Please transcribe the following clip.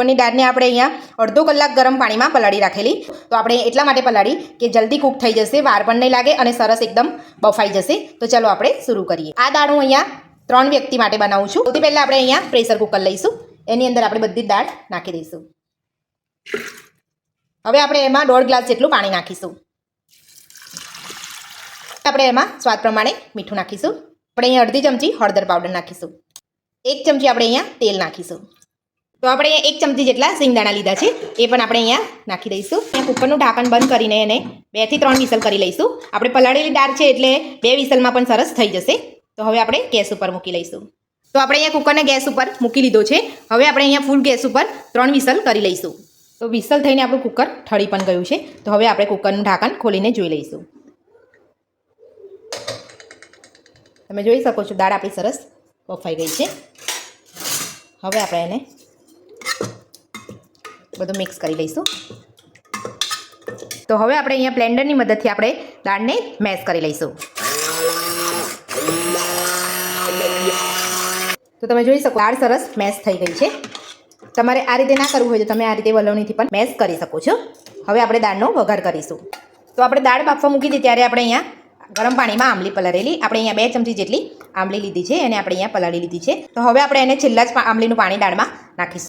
તુવરની દાળને આપણે અહીંયા અડધો કલાક ગરમ પાણીમાં પલાળી રાખેલી. તો આપણે એટલા માટે પલાળી કે જલ્દી કૂક થઈ જશે, વાર પણ નહીં લાગે અને સરસ એકદમ બફાઈ જશે. તો ચાલો આપણે શરૂ કરીએ. આ દાળ હું અહીંયા ત્રણ વ્યક્તિ માટે બનાવું છું. સૌથી પહેલાં આપણે અહીંયા પ્રેશર કુકર લઈશું. એની અંદર આપણે બધી દાળ નાખી દઈશું. હવે આપણે એમાં દોઢ ગ્લાસ જેટલું પાણી નાખીશું. આપણે એમાં સ્વાદ પ્રમાણે મીઠું નાખીશું. આપણે અહીંયા અડધી ચમચી હળદર પાવડર નાખીશું. એક ચમચી આપણે અહીંયા તેલ નાખીશું. તો આપણે અહીંયા એક ચમચી જેટલા સિંગદાણા લીધા છે. એ પણ આપણે અહીંયા નાખી દઈશું. અહીંયા કુકરનું ઢાંકણ બંધ કરીને એને બેથી ત્રણ વિસલ કરી લઈશું. આપણે પલાળેલી દાળ છે એટલે બે વિસલમાં પણ સરસ થઈ જશે. તો હવે આપણે ગેસ ઉપર મૂકી લઈશું. તો આપણે અહીંયા કુકરને ગેસ ઉપર મૂકી લીધો છે. હવે આપણે અહીંયા ફૂલ ગેસ ઉપર ત્રણ વિસલ કરી લઈશું. તો વિસલ થઈને આપણું કુકર ઠળી પણ ગયું છે. તો હવે આપણે કુકરનું ઢાંકણ ખોલીને જોઈ લઈશું. તમે જોઈ શકો છો દાળ આપણી સરસ બફાઈ ગઈ છે. હવે આપણે એને બધું મિક્સ કરી લઈશું. તો હવે આપણે અહીંયા બ્લેન્ડરની મદદથી આપણે દાળને મેશ કરી લઈશું. તો તમે જોઈ શકો, દાળ સરસ મેશ થઈ ગઈ છે. તમારે આ રીતે ના કરવું હોય તો તમે આ રીતે વલવણીથી પણ મેશ કરી શકો છો. હવે આપણે દાળનો વઘાર કરીશું. તો આપણે દાળ બાફવા મૂકી હતી ત્યારે આપણે અહીંયા ગરમ પાણીમાં આંબલી પલાળેલી, આપણે અહીંયા બે ચમચી જેટલી આંબલી લીધી છે અને આપણે અહીંયા પલાળી લીધી છે. તો હવે આપણે એને છેલ્લા જ આંબલીનું પાણી દાળમાં નાખીશું.